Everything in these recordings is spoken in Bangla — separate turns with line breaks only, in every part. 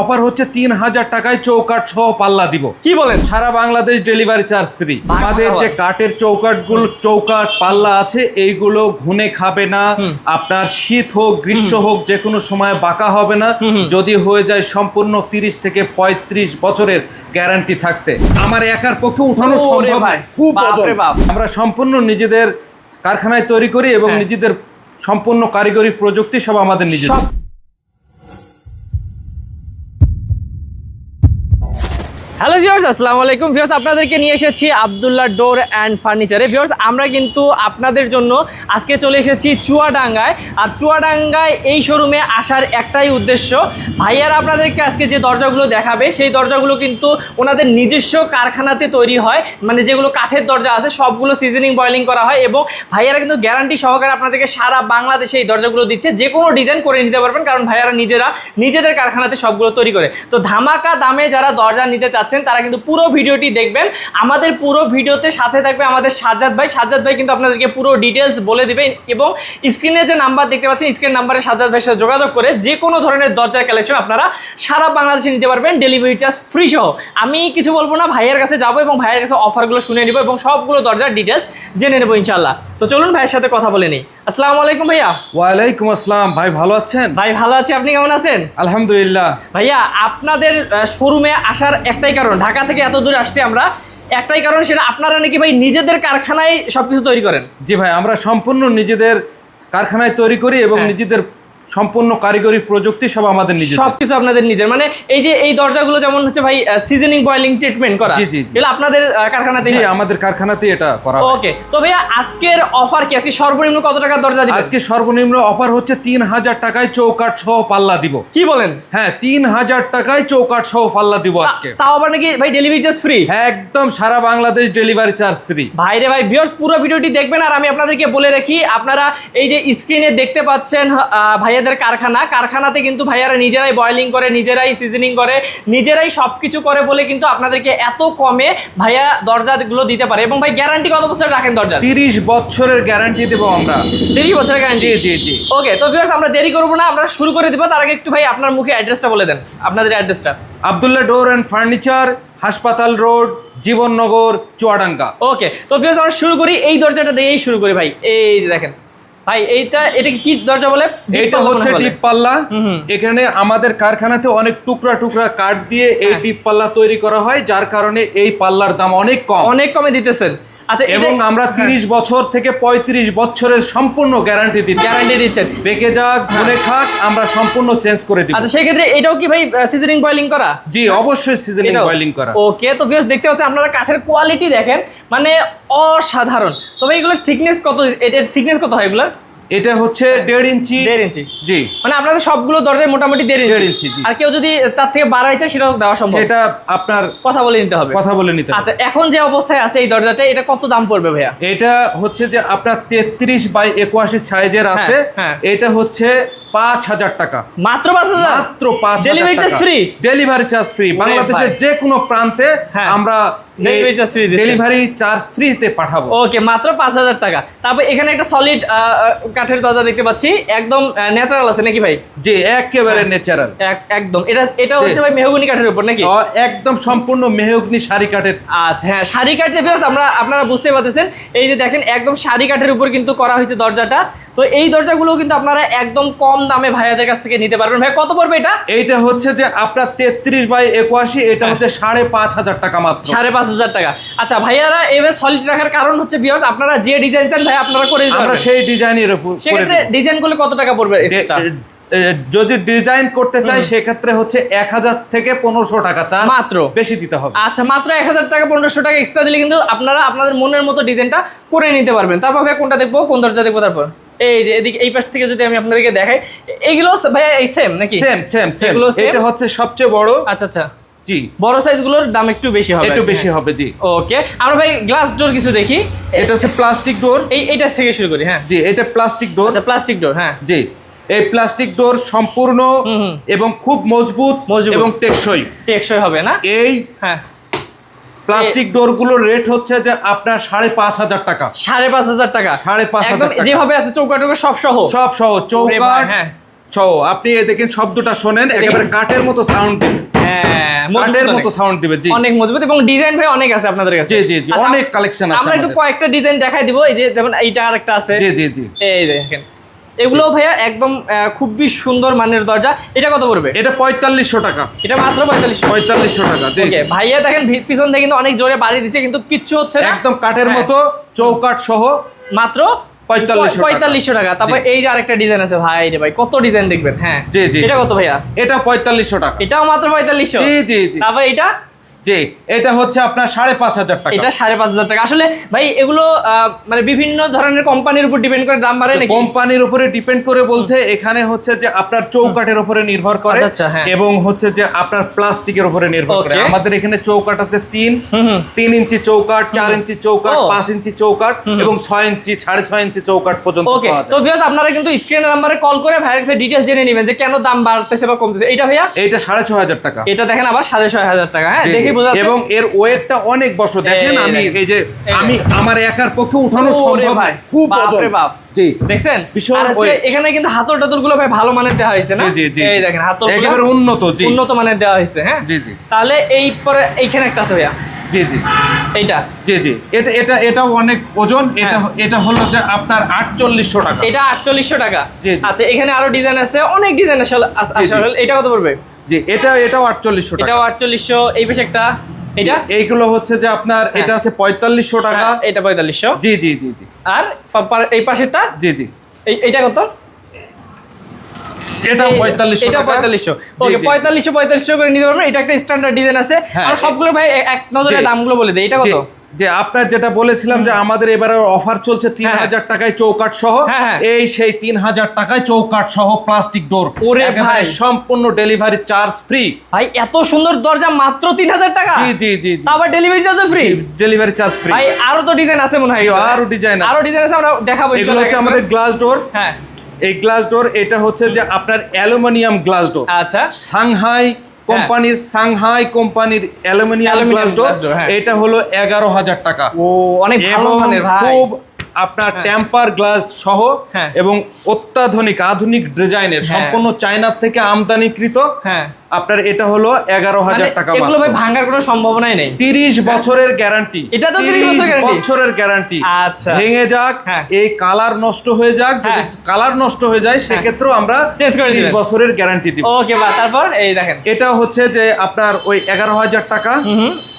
অফার হচ্ছে তিন হাজার টাকায় চৌকাট সহ পাল্লা দিব।
কি বলেন?
সারা বাংলাদেশ ডেলিভারি চার্জ ফ্রি। আমাদের যে। কাঠের চৌকাটগুলো চৌকাট পাল্লা আছে এইগুলো ঘুনে খাবে না। আপনার শীত হোক গ্রীষ্ম হোক যে কোনো সময় বাঁকা হবে না। যদি হয়ে যায় সম্পূর্ণ তিরিশ থেকে পঁয়ত্রিশ বছরের গ্যারান্টি থাকছে। আমার একার পক্ষে উঠানো সম্ভব খুব আমরা সম্পূর্ণ নিজেদের কারখানায় তৈরি করি এবং
হ্যাঁ।
নিজেদের সম্পূর্ণ কারিগরি প্রযুক্তি সব আমাদের নিজেদের।
হ্যালো ভিউয়ার্স আসসালামু আলাইকুম। ভিউয়ার্স আপনাদেরকে নিয়ে এসেছি আব্দুল্লাহ ডোর অ্যান্ড ফার্নিচারে। ভিউয়ার্স আমরা কিন্তু আপনাদের জন্য আজকে চলে এসেছি চুয়াডাঙ্গায়। আর চুয়াডাঙ্গায় এই শোরুমে আসার একটাই উদ্দেশ্য, ভাইয়ারা আপনাদেরকে আজকে যে দরজাগুলো দেখাবে, সেই দরজাগুলো কিন্তু ওনাদের নিজস্ব কারখানাতে তৈরি হয়। মানে যেগুলো কাঠের দরজা আছে, সবগুলো সিজনিং বয়েলিং করা হয় এবং ভাইয়ারা কিন্তু গ্যারান্টি সহকারে আপনাদেরকে সারা বাংলাদেশে এই দরজাগুলো দিচ্ছে। যে কোনো ডিজাইন করে নিতে পারবেন, কারণ ভাইয়ারা নিজেরা নিজেদের কারখানাতে সবগুলো তৈরি করে। তো ধামাকা দামে যারা দরজা নিতে চাচ্ছেন তারা কিন্তু পুরো ভিডিওটি দেখবেন। আমাদের পুরো ভিডিওতে সাথে থাকবে আমাদের সাজ্জাদ ভাই। সাজ্জাদ ভাই কিন্তু আপনাদেরকে পুরো ডিটেলস বলে দিবে। এবং স্ক্রিনে যে নাম্বার দেখতে পাচ্ছেন স্ক্রিন নাম্বারে সাজ্জাদ ভাইয়ের সাথে যোগাযোগ করে যে কোনো ধরনের দরজার কালেকশন আপনারা সারা বাংলাদেশে নিতে পারবেন ডেলিভারি চার্জ ফ্রি সহ। আমি কিছু বলব না, ভাইয়ের কাছে যাব এবং ভাইয়ের কাছে অফারগুলো শুনে নিব এবং সবগুলো দরজার ডিটেলস জেনে নেব ইনশাল্লাহ তো চলুন ভাইয়ের সাথে কথা বলে নিই। আসসালামু আলাইকুম ভাইয়া।
ওয়ালাইকুম আসসালাম। ভাই ভালো আছেন?
ভাই ভালো আছি। আপনি কেমন আছেন?
আলহামদুলিল্লাহ।
ভাইয়া আপনাদের শোরুমে আসার একটাই কারণ ঢাকা থেকে এত দূরে আসছি আমরা একটাই কারণ সেটা আপনারা নাকি ভাই নিজেদের কারখানায় সবকিছু তৈরি করেন?
জি ভাই আমরা সম্পূর্ণ নিজেদের কারখানায় তৈরি করি এবং
হ্যাঁ।
নিজেদের সম্পূর্ণ কারিগরি প্রযুক্তি সব আমাদের নিজেদের।
সবকিছু আপনাদের নিজের। মানে এই যে এই দরজাগুলো যেমন হচ্ছে ভাই সিজনিং বয়েলিং ট্রিটমেন্ট করা
জি, জি।
এগুলো আপনাদের কারখানাতেই
জি আমাদের কারখানাতে এটা করা
ওকে তো ভাইয়া আজকের অফার কি? আজকে সর্বনিম্ন কত টাকার দরজা দিবেন?
আজকে সর্বনিম্ন অফার হচ্ছে তিন হাজার টাকায় চৌকাট সহ পাল্লা দিব।
কি বলেন?
হ্যাঁ তিন হাজার টাকায় চৌকাট সহ পাল্লা দিব আজকে।
তাও আবার নাকি ভাই ডেলিভারি চার্জ ফ্রি
হ্যাঁ একদম সারা বাংলাদেশ ডেলিভারি চার্জ ফ্রি
ভাইরে ভাই ভিউয়ার্স পুরো ভিডিওটি দেখবেন আর আমি আপনাদেরকে বলে রাখি আপনারা এই যে স্ক্রিনে দেখতে পাচ্ছেন আহ, ভাইয়াদের কারখানা কারখানাতে কিন্তু ভাইয়ারা নিজেরাই বয়লিং করে নিজেরাই সিজনিং করে নিজেরাই সব কিছু করে বলে কিন্তু আপনাদেরকে এত কমে ভাইয়া দরজাগুলো দিতে পারে। এবং ভাই গ্যারান্টি কত বছর রাখেন দরজা
তিরিশ বছরের গ্যারান্টি দেবো আমরা।
তিরিশ বছরের গ্যারান্টি
জি জি
ওকে তো ভিউয়ার্স আমরা দেরি করব না আমরা শুরু করে দিব। তার আগে একটু ভাই আপনার মুখে অ্যাড্রেসটা বলে দেন আপনাদের অ্যাড্রেসটা
আবদুল্লাহ ডোর অ্যান্ড ফার্নিচার হাসপাতাল রোড জীবননগর চুয়াডাঙ্গা।
ওকে তো ভিউয়ার্স আমরা শুরু করি এই দরজাটা দিয়েই শুরু করি ভাই। এই দেখেন ভাই এইটা এটা কি দরজা বলে? এটা
হচ্ছে ডিপ পাল্লা। এখানে আমাদের কারখানাতে অনেক টুকরা টুকরা কাঠ দিয়ে এই
হ্যাঁ।
ডিপ পাল্লা তৈরি করা হয় যার কারণে এই পাল্লার দাম অনেক কম।
অনেক কমে দিতেছেন। আচ্ছা
এবং আমরা তিরিশ বছর থেকে পঁয়ত্রিশ বছরের সম্পূর্ণ গ্যারান্টি দিচ্ছি।
গ্যারান্টি দিচ্ছেন।
বেঁকে যাক ঘুরে খাক আমরা সম্পূর্ণ চেঞ্জ করে দিব।
আচ্ছা সেক্ষেত্রে এটাও কি ভাই সিজনিং বয়লিং করা?
জি অবশ্যই সিজনিং
বয়লিং
বয়েলিং করা।
ওকে তো ভিউয়ার্স দেখতে পাচ্ছেন আপনারা কাঠের কোয়ালিটি দেখেন মানে অসাধারণ। তবে এগুলোর থিকনেস কত এটার থিকনেস কত হয় এগুলোর?
এটা হচ্ছে দেড় ইঞ্চি।
দেড় ইঞ্চি।
জি।
মানে আপনাদের সবগুলো দরজায় মোটামুটি দেড়
দেড়
ইঞ্চি
ইঞ্চি, জি।
আর কেউ যদি তার থেকে বাড়াইতে সেটাও দেওয়া সম্ভব।
সেটা আপনার
কথা বলে নিতে হবে।
কথা বলে নিতে হবে।
আচ্ছা এখন যে অবস্থায় আছে এই দরজাটা এটা কত দাম পড়বে ভাইয়া?
এটা হচ্ছে যে আপনার তেত্রিশ বাই একুয়াশি সাইজের আছে।
হ্যাঁ।
এটা হচ্ছে পাঁচ হাজার টাকা।
মাত্র পাঁচ হাজার?
মাত্র পাঁচ
Delivery charge free?
Delivery charge free বাংলাদেশের যে কোনো প্রান্তে
হ্যাঁ।
আমরা ডেলিভারি চার্জ ফ্রিতে পাঠাবো।
ওকে মাত্র পাঁচ হাজার টাকা। তারপর এখানে একটা সলিড কাঠের দরজা দেখতে পাচ্ছি। একদম ন্যাচারাল আছে নাকি ভাই?
যে একেবারে ন্যাচারাল
একদম। এটা এটা হচ্ছে ভাই মেহগুনি কাঠের উপর নাকি?
একদম সম্পূর্ণ মেহগ্নি শাড়ি কাঠের।
আচ্ছা হ্যাঁ শাড়ি কাঠ যে আমরা আপনারা বুঝতে পারতেছেন। এই যে দেখেন একদম শাড়ি কাঠের উপর কিন্তু করা হয়েছে দরজাটা। তো এই দরজাগুলো কিন্তু আপনারা একদম কম দামে ভাইয়াদের কাছ থেকে নিতে পারবেন। ভাই কত পড়বে এটা?
এইটা হচ্ছে যে আপনার তেত্রিশ বাই একুয়াশি এটা
হ্যাঁ।
হচ্ছে সাড়ে পাঁচ হাজার টাকা মাত্র।
সাড়ে পাঁচ হাজার টাকা। আচ্ছা ভাইয়ারা এভাবে সলিড রাখার কারণ হচ্ছে বিয়ার্স আপনারা যে ডিজাইন চান ভাই আপনারা করে দিতে
আমরা সেই ডিজাইনের উপর করে
সেক্ষেত্রে। ডিজাইনগুলো কত টাকা পড়বে extra?
এ- এ- যদি ডিজাইন করতে চাই সেক্ষেত্রে হচ্ছে এক হাজার থেকে পনেরোশো টাকা চার্জ
মাত্র?
বেশি দিতে হবে।
আচ্ছা মাত্র এক হাজার টাকা পনেরোশো টাকা এক্সট্রা দিলে কিন্তু আপনারা আপনাদের মনের মতো ডিজাইনটা করে নিতে পারবেন। তারপর কোনটা দেখব? কোন দরজা দেখব? তারপর। এই যে এদিকে এই পাশ থেকে যদি আমি আপনাদেরকে দেখাই এইগুলো ভাই এই সেম নাকি?
সেম সেম সেম এটা হচ্ছে সবচেয়ে বড়।
আচ্ছা আচ্ছা।
জি।
বড় সাইজগুলোর দাম একটু বেশি হবে
একটু বেশি
হ্যাঁ।
হবে জি।
ওকে আমরা ভাই গ্লাস ডোর কিছু দেখি।
এটা হচ্ছে প্লাস্টিক ডোর
এই এইটা থেকে শুরু করি হ্যাঁ।
জি এটা প্লাস্টিক ডোর
আচ্ছা প্লাস্টিক ডোর হ্যাঁ।
জি এই প্লাস্টিক ডোর সম্পূর্ণ। এবং খুব মজবুত
মজবুত।
এবং টেকসই।
টেকসই হবে না?
এই
হ্যাঁ।
প্লাস্টিক ডোরগুলোর রেট হচ্ছে যে আপনার সাড়ে পাঁচ হাজার টাকা।
সাড়ে পাঁচ হাজার টাকা।
সাড়ে পাঁচ হাজার
একদম যেভাবে আছে চৌকা টোকা সব সহ।
সব সহ চৌকাট
হ্যাঁ।
সহ আপনি দেখেন শব্দটা শোনেন একেবারে কাঠের মতো সাউন্ড দিবে।
হ্যাঁ মজবুত
মতো সাউন্ড দিবে জি।
অনেক মজবুত এবং ডিজাইন ভাই অনেক আছে আপনাদের কাছে।
জি, জি, জি, অনেক collection আছে
আমরা একটু কয়েকটা ডিজাইন দেখাই দিব এই যে যেমন এইটা আরেকটা আছে।
জি জি জি।
এই দেখেন। এগুলো ভাইয়া একদম খুবই সুন্দর মানের দরজা। এটা কত পড়বে?
এটা পঁয়তাল্লিশশো টাকা।
এটা মাত্র পঁয়তাল্লিশ
পঁয়তাল্লিশশো টাকা
ওকে ভাইয়া দেখেন পিছন থেকে কিন্তু অনেক জোরে বাড়ি দিচ্ছে কিন্তু কিচ্ছু হচ্ছে না।
একদম কাঠের
হ্যাঁ।
মতো চৌকাঠ সহ।
মাত্র
4500
পঁয়তাল্লিশশো টাকা। তারপর এই যে আরেকটা ডিজাইন আছে ভাই রে ভাই কত ডিজাইন দেখবেন? হ্যাঁ।
জি, জি।
এটা কত ভাইয়া?
এটা পঁয়তাল্লিশশো টাকা।
এটাও মাত্র পঁয়তাল্লিশশো।
জি জি জি।
তারপর এটা
জি এটা হচ্ছে আপনার সাড়ে পাঁচ হাজার টাকা।
এটা সাড়ে পাঁচ হাজার টাকা। আসলে ভাই এগুলো মানে বিভিন্ন ধরনের কোম্পানির উপর ডিপেন্ড করে দাম বাড়ে নাকি?
কোম্পানির উপরে ডিপেন্ড করে বলতে এখানে হচ্ছে যে আপনার চৌকাঠের উপরে নির্ভর করে
আচ্ছা, আচ্ছা, হ্যাঁ।
এবং হচ্ছে যে আপনার প্লাস্টিকের উপরে নির্ভর করে। আমাদের এখানে চৌকাঠ আছে তিন। তিন ইঞ্চি চৌকাঠ চার ইঞ্চি চৌকাঠ পাঁচ ইঞ্চি চৌকাঠ এবং ছয় ইঞ্চি সাড়ে ছয় ইঞ্চি চৌকাঠ পর্যন্ত
তো ভিউয়ার্স আপনারা কিন্তু স্ক্রিনের নাম্বারে কল করে ভাইয়ের কাছে ডিটেলস জেনে নেবেন যে কেন দাম বাড়তেছে বা কমতেছে। এটা ভাইয়া?
এইটা সাড়ে ছয় হাজার টাকা।
এটা দেখেন আবার সাড়ে ছয় হাজার টাকা হ্যাঁ?
এবং এর ওয়েটটা অনেক বছর। দেখেন আমি এই যে আমি আমার একার পক্ষে উঠানো সম্ভব খুব
বাপ বাপ।
জি।
দেখছেন? আর এখানে কিন্তু হাতল টাতলগুলো ভাই ভালো মানের দেওয়া হয়েছে না?
জি জি
এই দেখেন হাতল
একেবারে উন্নত জি।
উন্নত মানের দেওয়া হয়েছে হ্যাঁ?
জি জি।
তাহলে এই পরে এইখানে একটা আছে ভাইয়া।
জি জি।
এইটা।
জি জি। এটা এটা এটাও অনেক ওজন। এটা
হ্যাঁ।
এটা হলো যে আপনার আটচল্লিশশো টাকা।
এটা আটচল্লিশশো টাকা।
জি।
আচ্ছা এখানে আরও ডিজাইন আছে অনেক ডিজাইন। আসলে এটা কত পড়বে?
জি এটা এটাও আটচল্লিশশো
এটাও আটচল্লিশশো এই পাশে একটা এটা
এইগুলো হচ্ছে যে আপনার
হ্যাঁ।
এটা আছে পঁয়তাল্লিশশো টাকা।
হ্যাঁ, এটা পঁয়তাল্লিশশো।
জি জি জি জি।
আর এই পাশেরটা?
জি জি।
এই এইটা কত?
এটা
এটা
টাকা।
পঁয়তাল্লিশশো।
জি,
ওকে
জি,
পঁয়তাল্লিশশো পঁয়তাল্লিশশো করে নিতে পারবেন। এটা একটা স্ট্যান্ডার্ড ডিজাইন আছে।
হ্যাঁ,
আর সবগুলো ভাই এক নজরে। দামগুলো বলে দেয় এটা কত?
যে- আপনার যেটা বলেছিলাম যে আমাদের এবারে অফার চলছে তিন
হ্যাঁ,
হাজার টাকায় চৌকাট সহ
হ্যাঁ, হ্যাঁ।
এই সেই তিন হাজার টাকায় চৌকাট সহ প্লাস্টিক ডোর
ওরে ভাই।
সম্পূর্ণ ডেলিভারি চার্জ ফ্রি
ভাই এত সুন্দর দরজা মাত্র তিন হাজার টাকা?
জি জি জি
আবার delivery charge free
delivery charge free
ভাই আরও তো ডিজাইন আছে মনে হয়।
আরও ডিজাইন
আরও ডিজাইন আছে আমরা দেখাবো
এগুলো হচ্ছে আমাদের গ্লাস ডোর
হ্যাঁ।
এই গ্লাস ডোর এটা হচ্ছে যে আপনার অ্যালুমিনিয়াম গ্লাস ডোর
আচ্ছা।
সাংহাই কোম্পানির সাংহাই কোম্পানির অ্যালুমিনিয়াম গ্লাস ডোর
হ্যাঁ।
এটা হলো এগারো হাজার টাকা।
ও অনেক ভালো মানের ভাই।
খুব আপনার টেম্পার গ্লাস সহ
হ্যাঁ।
এবং অত্যাধুনিক আধুনিক ডিজাইনের
হ্যাঁ।
সম্পূর্ণ চায়না থেকে আমদানিকৃত।
হ্যাঁ।
আপনার এটা হলো এগারো
মানে
হাজার টাকা
এগুলো ভাই ভাঙার কোনো সম্ভাবনাই নেই।
তিরিশ বছরের গ্যারান্টি
এটা তো 30 বছরের
গ্যারান্টি
আচ্ছা।
ভেঙে যাক। এই কালার নষ্ট হয়ে যাক যদি। কালার নষ্ট হয়ে যায় সেক্ষেত্রেও আমরা তিরিশ। বছরের গ্যারান্টি দিব।
ওকে বা তারপর এই দেখেন।
এটা হচ্ছে যে আপনার ওই এগারো হাজার টাকা।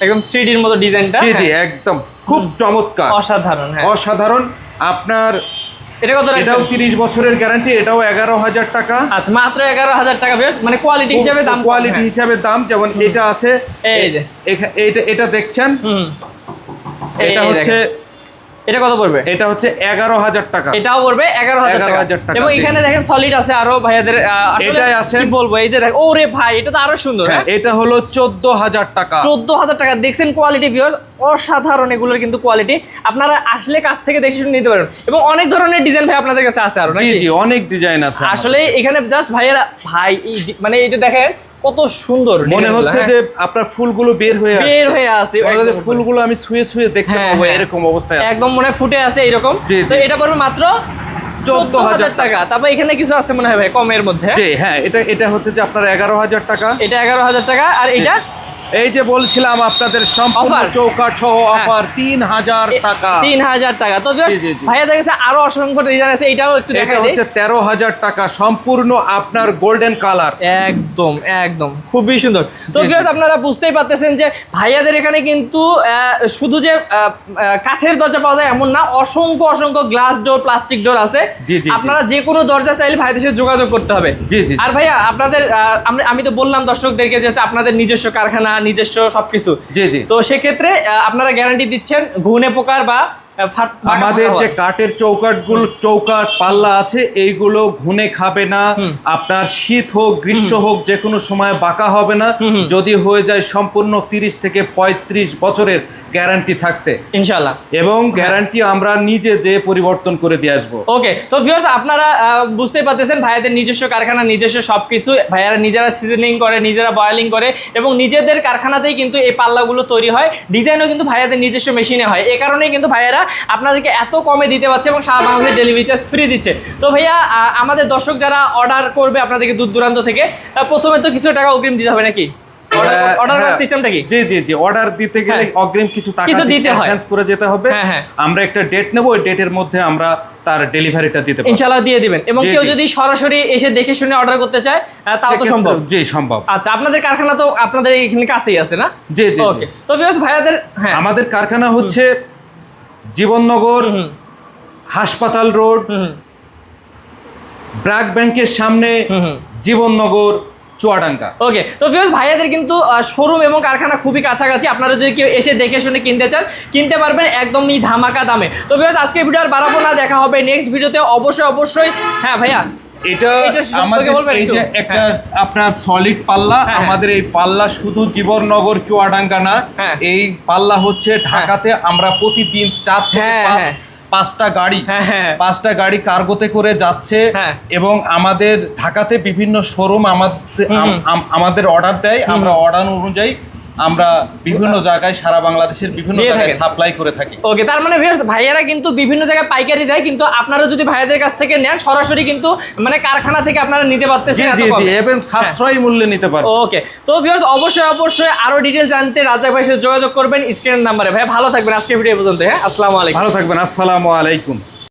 একদম থ্রি ডির মতো ডিজাইনটা
জি জি একদম। খুব চমৎকার।
অসাধারণ হ্যাঁ।
অসাধারণ। আপনার
এটা কত?
এটাও তিরিশ বছরের গ্যারান্টি এটাও এগারো হাজার টাকা।
আচ্ছা মাত্র এগারো হাজার টাকা বেশ। মানে কোয়ালিটি হিসাবে দাম
কোয়ালিটি
হ্যাঁ।
হিসাবে দাম যেমন এটা আছে।
এই যে।
এটা এটা দেখছেন?
হুম।
এটা হচ্ছে।
এটা কত পড়বে?
এটা হচ্ছে এগারো হাজার টাকা।
এটাও পড়বে এগারো হাজার টাকা। এবং এখানে দেখেন সলিড আছে আরও ভাইয়াদের
এটাই আছে।
বলব এই যে দেখ ও রে ভাই এটা তো আরও সুন্দর
হ্যাঁ,
হ্যাঁ?
এটা হলো চোদ্দ হাজার টাকা।
চোদ্দ হাজার টাকা। দেখছেন কোয়ালিটি ভিউয়ার্স অসাধারণ এগুলোর কিন্তু কোয়ালিটি আপনারা আসলে কাছ থেকে দেখে শুনে নিতে পারেন। এবং অনেক ধরনের ডিজাইন ভাই আপনাদের কাছে আছে আরও
জি জি অনেক ডিজাইন আছে
আসলে এখানে জাস্ট ভাইয়েরা ভাই মানে এটা দেখেন কত সুন্দর
মনে হচ্ছে
হ্যাঁ।
যে আপনার ফুলগুলো বের হয়ে
বের হয়ে আছে
ফুলগুলো আমি শুয়ে শুয়ে দেখতে
হ্যাঁ,
পাবো
হ্যাঁ।
এরকম অবস্থায়
একদম মনে হয় ফুটে আছে
এরকম
তো এটা পড়বে মাত্র
চোদ্দ
হাজার টাকা। তারপর এখানে কিছু আছে মনে হয় ভাই কমের মধ্যে।
হ্যাঁ এটা এটা হচ্ছে যে আপনার এগারো হাজার টাকা।
এটা এগারো হাজার টাকা আর এটা
এই যে বলছিলাম আপনাদের সম্পূর্ণ? চৌকাঠ সহ
হ্যাঁ।
অফার তিন হাজার টাকা
তিন হাজার টাকা তো। ভাইয়া দেখেছে আরও অসংখ্য ডিজাইন আছে এটাও একটু দেখা
হচ্ছে তেরো হাজার টাকা সম্পূর্ণ আপনার গোল্ডেন কালার
একদম একদম খুবই সুন্দর তো। আপনারা বুঝতেই পারতেছেন যে ভাইয়াদের এখানে কিন্তু শুধু যে কাঠের দরজা পাওয়া যায় এমন না অসংখ্য অসংখ্য গ্লাস ডোর প্লাস্টিক ডোর আছে। আপনারা যে কোনো দরজা চাইলে ভাইদের সাথে যোগাযোগ করতে হবে
জি, জি।
আর ভাইয়া আপনাদের আমি তো বললাম দর্শকদেরকে যে আপনাদের নিজস্ব কারখানা নিজস্ব সবকিছু।
জি জি।
তো সেক্ষেত্রে আপনারা গ্যারান্টি দিচ্ছেন ঘুনে পোকার বা
আমাদের যে। কাঠের চৌকাটগুলো চৌকাট পাল্লা আছে এইগুলো ঘুনে খাবে না। আপনার শীত হোক গ্রীষ্ম হোক যে কোনো সময় বাঁকা হবে না। যদি হয়ে যায় সম্পূর্ণ তিরিশ থেকে পঁয়ত্রিশ বছরের গ্যারান্টি থাকছে।
ইনশাল্লাহ
এবং গ্যারান্টি আমরা নিজে যে পরিবর্তন করে দিয়ে আসব।
ওকে তো ভিউয়ার্স আপনারা বুঝতেই পারতেছেন ভাইয়াদের নিজস্ব কারখানা নিজস্ব সব কিছু ভাইয়ারা নিজেরা সিজনিং করে নিজেরা বয়েলিং করে এবং নিজেদের কারখানাতেই কিন্তু এই পাল্লাগুলো তৈরি হয়। ডিজাইনও কিন্তু ভাইয়াদের নিজস্ব মেশিনে হয়। এই কারণেই কিন্তু ভাইয়ারা আপনাদেরকে এত কমে দিতে পারছে এবং সারা বাংলাদেশ ডেলিভারি চার্জ ফ্রি দিচ্ছে। তো ভাইয়া আমাদের দর্শক যারা অর্ডার করবে আপনাদেরকে দূর দূরান্ত থেকে প্রথমে তো কিছু টাকা অগ্রিম দিতে হবে নাকি? অর্ডার
হ্যাঁ,
সিস্টেমটা কি?
জি জি জি অর্ডার দিতে গেলে
হ্যাঁ।
অগ্রিম কিছু টাকা
কিছু দিতে হয়।
করে যেতে হবে।
হ্যাঁ, হ্যাঁ।
আমরা একটা ডেট নেব ওই ডেটের মধ্যে আমরা তার ডেলিভারিটা দিতে পারব।
দিয়ে দিবেন। এবং কেউ যদি সরাসরি এসে দেখে শুনে অর্ডার করতে চায় তাও তো সম্ভব।
জি সম্ভব।
আচ্ছা আপনাদের কারখানা তো আপনাদের এখানে কাছেই আছে না?
জি, জি।
ওকে তো ভিউয়ার্স ভাইয়াদের হ্যাঁ।
আমাদের কারখানা হচ্ছে জীবননগর হাসপাতাল রোড ব্র্যাক ব্যাংকের সামনে। জীবননগর চুয়াডাঙ্গা
ওকে তো ভিউয়ার্স ভাইয়াদের কিন্তু শোরুম এবং কারখানা খুবই কাছাকাছি আপনারা যদি কেউ এসে দেখে শুনে কিনতে চান কিনতে পারবেন একদমই ধামাকা দামে তো ভিউয়ার্স আজকে ভিডিও আর বাড়াবো না দেখা হবে নেক্সট ভিডিওতে অবশ্যই অবশ্যই হ্যাঁ ভাইয়া
এটা আমাদের এই? যে একটা আপনার সলিড পাল্লা
হ্যাঁ, হ্যাঁ।
আমাদের এই পাল্লা শুধু জীবননগর চুয়াডাঙ্গা না
হ্যাঁ।
এই পাল্লা হচ্ছে ঢাকাতে আমরা প্রতিদিন চার থেকে
হ্যাঁ,
পাঁচ
হ্যাঁ।
পাঁচটা গাড়ি
হ্যাঁ, হ্যাঁ।
পাঁচটা গাড়ি কার্গোতে করে যাচ্ছে
হ্যাঁ।
এবং আমাদের ঢাকাতে বিভিন্ন শোরুম আমাদের আমাদের অর্ডার দেয় আমরা অর্ডার অনুযায়ী আমরা বিভিন্ন জায়গায় সারা বাংলাদেশের বিভিন্ন জায়গায় সাপ্লাই করে থাকি।
ওকে তার মানে ভিউয়ার্স ভাইয়ারা কিন্তু বিভিন্ন জায়গায় পাইকারি দেয় কিন্তু আপনারা যদি ভাইয়াদের কাছ থেকে নেন সরাসরি কিন্তু মানে কারখানা থেকে আপনারা নিতে পারতেছেন
জি জি এবং সাশ্রয়ী মূল্যে নিতে পারব
ওকে তো ভিউয়ার্স অবশ্যই অবশ্যই আরও ডিটেইল জানতে রাজাক ভাইয়ের সাথে যোগাযোগ করবেন স্ক্রিনের নাম্বারে। ভাই ভালো থাকবেন আজকে ভিডিও পর্যন্ত হ্যাঁ? আসসালামু আলাইকুম।
ভালো থাকবেন আসসালামু আলাইকুম।